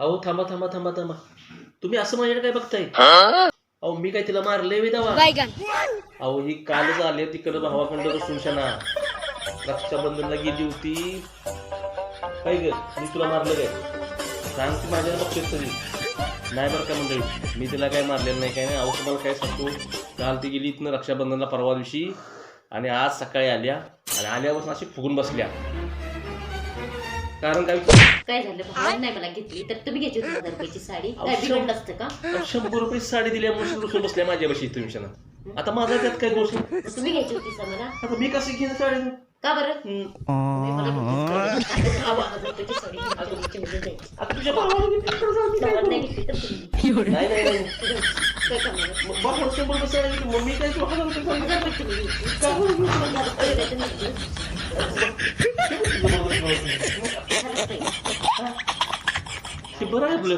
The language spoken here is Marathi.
अहो थांबा थांबा थांबा थांबा. तुम्ही असं माझ्याकडे काय बघताय? अहो मी काय तिला मारले वेदावा अहो ही कालच आले तिकडं भावाखंड सुनशाना. रक्षाबंधनला गेली होती. काय ग मी तुला मारलं काय? सांग ती माझ्याला बघतेस तरी. नाही बरं का मंडळी मी तिला काय मारलेलं नाही काय नाही. अहो तुम्हाला काय सांगतो काल ती गेली इथनं रक्षाबंधनला परवा दिवशी आणि आज सकाळी आल्या आणि आल्यापासून अशी फुगून बसल्या. कारण काय? काय झालं? भावाने नाही मला घेतली. तर तुम्ही घ्यायची होती हजार रुपयाची साडी. काय बिघडलं असतं का? शंभर रुपये साडी दिल्यामुळे बसल्या माझ्यापाशी तुम्ही क्षणा आता माझा त्यात काय दोष नाही. मग तुम्ही घ्यायची होती मला आता मी कसं घेईन साडी का बरं हम्म. तुम्ही मला घेतलीच पाहिजे. आता भावा हजार रुपयाची साडी घेऊन तुमची मुलं जायची. आता तुझ्या भावाला नाही घेतली तर तुम्ही 有人，नाही नाही नाही काय करणार मग भावाला शंभर रुपये साडी दिली, मग मी काय तुला हजार रुपये साडी हजार रुपये तुम्ही घेतली. का बरं घेतली? हजार रुपये द्यायचे नाही. दिली? हजार रुपये. हे बरं आहे आपलं